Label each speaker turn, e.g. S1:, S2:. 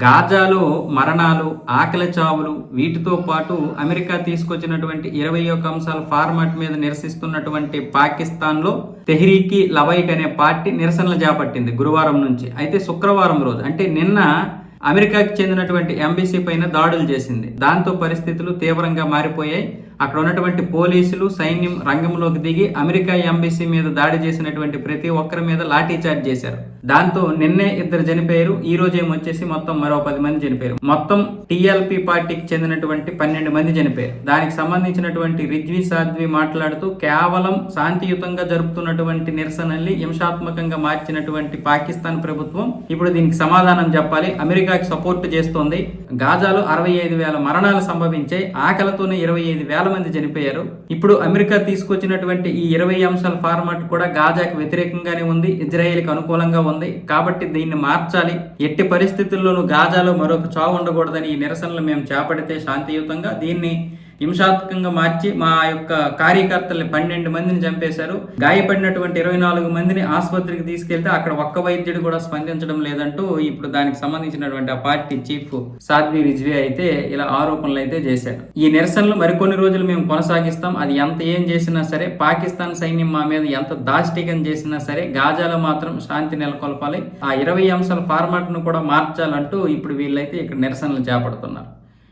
S1: గాజాలో మరణాలు ఆకలి చావులు వీటితో పాటు అమెరికా తీసుకొచ్చినటువంటి ఇరవై ఒక అంశాల ఫార్మాట్ మీద నిరసిస్తున్నటువంటి పాకిస్తాన్లో తెహ్రీకి లవైక్ అనే పార్టీ నిరసనలు చేపట్టింది గురువారం నుంచి. అయితే శుక్రవారం రోజు అంటే నిన్న అమెరికాకి చెందినటువంటి ఎంబీసీ పైన దాడులు చేసింది. దాంతో పరిస్థితులు తీవ్రంగా మారిపోయాయి. అక్కడ ఉన్నటువంటి పోలీసులు సైన్యం రంగంలోకి దిగి అమెరికా ఎంబీసీ మీద దాడి చేసినటువంటి ప్రతి ఒక్కరి మీద లాఠీ చార్జ్ చేశారు. దాంతో నిన్నే ఇద్దరు చనిపోయారు ఈ రోజు ఏమొచ్చేసి మొత్తం మరో పది మంది చనిపోయారు. మొత్తం టీఎల్పీ పార్టీకి చెందినటువంటి పన్నెండు మంది చనిపోయారు. దానికి సంబంధించినటువంటి రిజ్వి సాధ్వి మాట్లాడుతూ కేవలం శాంతియుతంగా జరుపుతున్నటువంటి నిరసనల్ని హింసాత్మకంగా మార్చినటువంటి పాకిస్తాన్ ప్రభుత్వం ఇప్పుడు దీనికి సమాధానం చెప్పాలి. అమెరికాకి సపోర్ట్ చేస్తోంది. గాజాలో అరవై ఐదు వేల మరణాలు సంభవించాయి. ఆకలితోనే ఇరవై ఐదు వేల మంది చనిపోయారు. ఇప్పుడు అమెరికా తీసుకొచ్చినటువంటి ఈ ఇరవై అంశాల ఫార్మాట్ కూడా గాజాకి వ్యతిరేకంగానే ఉంది ఇజ్రాయెల్కి అనుకూలంగా ఉంది. కాబట్టి దీన్ని మార్చాలి. ఎట్టి పరిస్థితుల్లోనూ గాజాలో మరొక చావు ఉండకూడదని ఈ నిరసనలు మేము చేపడితే శాంతియుతంగా దీన్ని హింసాత్మకంగా మార్చి మా యొక్క కార్యకర్తల్ని పన్నెండు మందిని చంపేశారు. గాయపడినటువంటి ఇరవై నాలుగు మందిని ఆసుపత్రికి తీసుకెళ్తే అక్కడ ఒక్క వైద్యుడు కూడా స్పందించడం లేదంటూ ఇప్పుడు దానికి సంబంధించినటువంటి ఆ పార్టీ చీఫ్ సాధ్వి రిజ్వీ అయితే ఇలా ఆరోపణలు అయితే చేశాడు ఈ నిరసనలు మరికొన్ని రోజులు మేము కొనసాగిస్తాం. అది ఎంత ఏం చేసినా సరే పాకిస్తాన్ సైన్యం మా మీద ఎంత దాష్టికం చేసినా సరే గాజాలో మాత్రం శాంతి నెలకొల్పాలి. ఆ ఇరవై అంశాల ఫార్మాట్ను కూడా మార్చాలంటూ ఇప్పుడు వీళ్ళైతే ఇక్కడ నిరసనలు చేపడుతున్నారు.